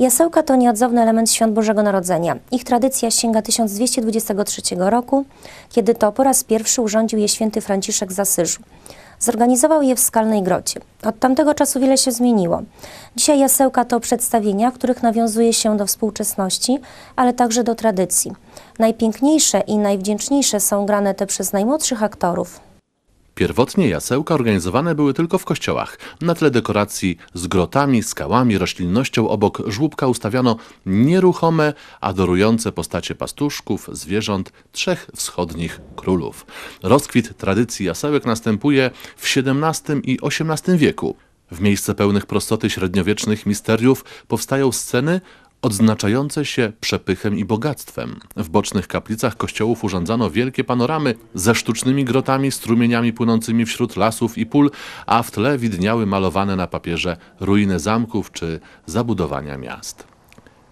Jasełka to nieodzowny element świąt Bożego Narodzenia. Ich tradycja sięga 1223 roku, kiedy to po raz pierwszy urządził je święty Franciszek z Asyżu. Zorganizował je w Skalnej Grocie. Od tamtego czasu wiele się zmieniło. Dzisiaj jasełka to przedstawienia, w których nawiązuje się do współczesności, ale także do tradycji. Najpiękniejsze i najwdzięczniejsze są grane te przez najmłodszych aktorów. Pierwotnie jasełka organizowane były tylko w kościołach. Na tle dekoracji z grotami, skałami, roślinnością obok żłóbka ustawiano nieruchome, adorujące postacie pastuszków, zwierząt, trzech wschodnich królów. Rozkwit tradycji jasełek następuje w XVII i XVIII wieku. W miejsce pełnych prostoty średniowiecznych misteriów powstają sceny odznaczające się przepychem i bogactwem. W bocznych kaplicach kościołów urządzano wielkie panoramy ze sztucznymi grotami, strumieniami płynącymi wśród lasów i pól, a w tle widniały malowane na papierze ruiny zamków czy zabudowania miast.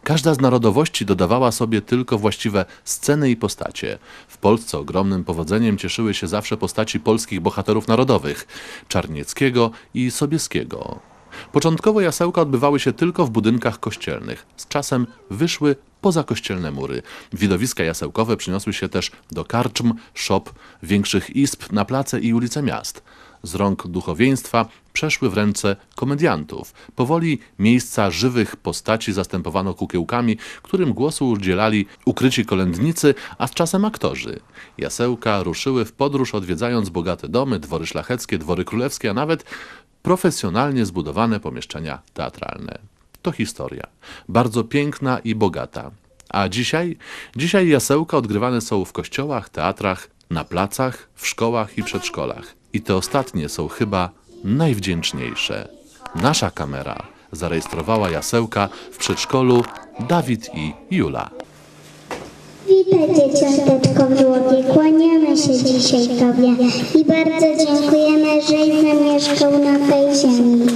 Każda z narodowości dodawała sobie tylko właściwe sceny i postacie. W Polsce ogromnym powodzeniem cieszyły się zawsze postaci polskich bohaterów narodowych Czarnieckiego i Sobieskiego. Początkowo jasełka odbywały się tylko w budynkach kościelnych. Z czasem wyszły poza kościelne mury. Widowiska jasełkowe przyniosły się też do karczm, szop, większych izb na place i ulice miast. Z rąk duchowieństwa przeszły w ręce komediantów. Powoli miejsca żywych postaci zastępowano kukiełkami, którym głosu udzielali ukryci kolędnicy, a z czasem aktorzy. Jasełka ruszyły w podróż odwiedzając bogate domy, dwory szlacheckie, dwory królewskie, a nawet profesjonalnie zbudowane pomieszczenia teatralne. To historia, bardzo piękna i bogata. A dzisiaj? Dzisiaj jasełka odgrywane są w kościołach, teatrach, na placach, w szkołach i przedszkolach. I te ostatnie są chyba najwdzięczniejsze. Nasza kamera zarejestrowała jasełka w przedszkolu Dawid i Jula. Witaj dzieciąteczko w żłobie, kłaniamy się dzisiaj Tobie i bardzo dziękujemy, żeś zamieszkał na tej ziemi.